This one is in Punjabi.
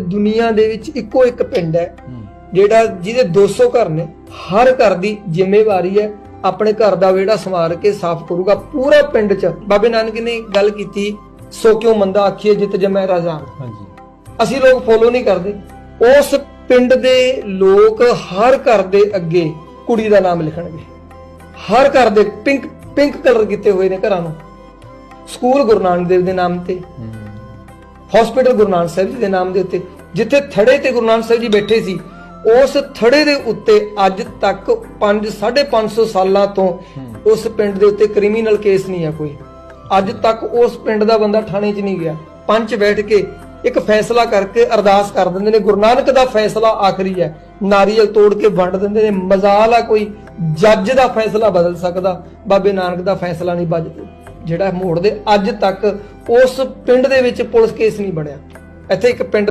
ਦੁਨੀਆ ਦੇ ਵਿੱਚ ਇੱਕੋ ਇੱਕ ਪਿੰਡ ਹੈ ਜਿਹੜਾ ਜਿਹਦੇ 200 ਘਰ ਨੇ ਹਰ ਘਰ ਦੀ ਜ਼ਿੰਮੇਵਾਰੀ ਹੈ ਆਪਣੇ ਘਰ ਦਾ ਵਿਹੜਾ ਸਵਾਰ ਕੇ ਸਾਫ਼ ਕਰੂਗਾ ਪੂਰਾ ਪਿੰਡ 'ਚ। ਬਾਬੇ ਨਾਨਕ ਨੇ ਗੱਲ ਕੀਤੀ ਸੋ ਕਿਉ ਮੰਦਾ ਆਖੀਏ ਜਿਤ ਜਮੈ ਰਾਜਾਨ ਹਾਂਜੀ। ਅਸੀਂ ਲੋਕ ਫੋਲੋ ਨਹੀਂ ਕਰਦੇ। ਉਸ ਪਿੰਡ ਦੇ ਲੋਕ ਹਰ ਘਰ ਦੇ ਅੱਗੇ ਕੁੜੀ ਦਾ ਨਾਮ ਲਿਖਣਗੇ। ਹਰ ਘਰ ਦੇ ਪਿੰਕ ਪਿੰਕ ਕਲਰ ਕੀਤੇ ਹੋਏ ਨੇ ਘਰਾਂ ਨੂੰ। ਸਕੂਲ ਗੁਰੂ ਨਾਨਕ ਦੇਵ ਦੇ ਨਾਮ ਤੇ। ਹਸਪੀਟਲ ਗੁਰੂ ਨਾਨਕ ਸਾਹਿਬ ਜੀ ਦੇ ਨਾਮ ਦੇ ਉੱਤੇ ਜਿੱਥੇ ਥੜੇ ਤੇ ਗੁਰੂ ਨਾਨਕ ਸਾਹਿਬ ਜੀ ਬੈਠੇ ਸੀ ਉਸ ਥੜੇ ਦੇ ਉੱਤੇ ਅੱਜ ਤੱਕ 5 550 ਸਾਲਾਂ ਤੋਂ ਉਸ ਪਿੰਡ ਦੇ ਉੱਤੇ ਕ੍ਰਿਮੀਨਲ ਕੇਸ ਨਹੀਂ ਹੈ ਕੋਈ। ਅੱਜ ਤੱਕ ਉਸ ਪਿੰਡ ਦਾ ਬੰਦਾ ਥਾਣੇ 'ਚ ਨਹੀਂ ਗਿਆ। ਪੰਚ ਬੈਠ ਕੇ ਇੱਕ ਫੈਸਲਾ ਕਰਕੇ ਅਰਦਾਸ ਕਰ ਦਿੰਦੇ ਨੇ ਗੁਰੂ ਨਾਨਕ ਦਾ ਫੈਸਲਾ ਆਖਰੀ ਹੈ। ਨਾਰੀਅਲ ਤੋੜ ਕੇ ਵੰਡ ਦਿੰਦੇ ਨੇ। ਮਜ਼ਾਲ ਆ ਕੋਈ ਜੱਜ ਦਾ ਫੈਸਲਾ ਬਦਲ ਸਕਦਾ ਬਾਬੇ ਨਾਨਕ ਦਾ ਫੈਸਲਾ ਨਹੀਂ ਬਜ ਜਿਹੜਾ ਮੋੜ ਦੇ ਅੱਜ ਤੱਕ ਉਸ ਪਿੰਡ ਦੇ ਵਿੱਚ ਪੁਲਿਸ ਕੇਸ ਨਹੀਂ ਬਣਿਆ। ਇੱਥੇ ਇੱਕ ਪਿੰਡ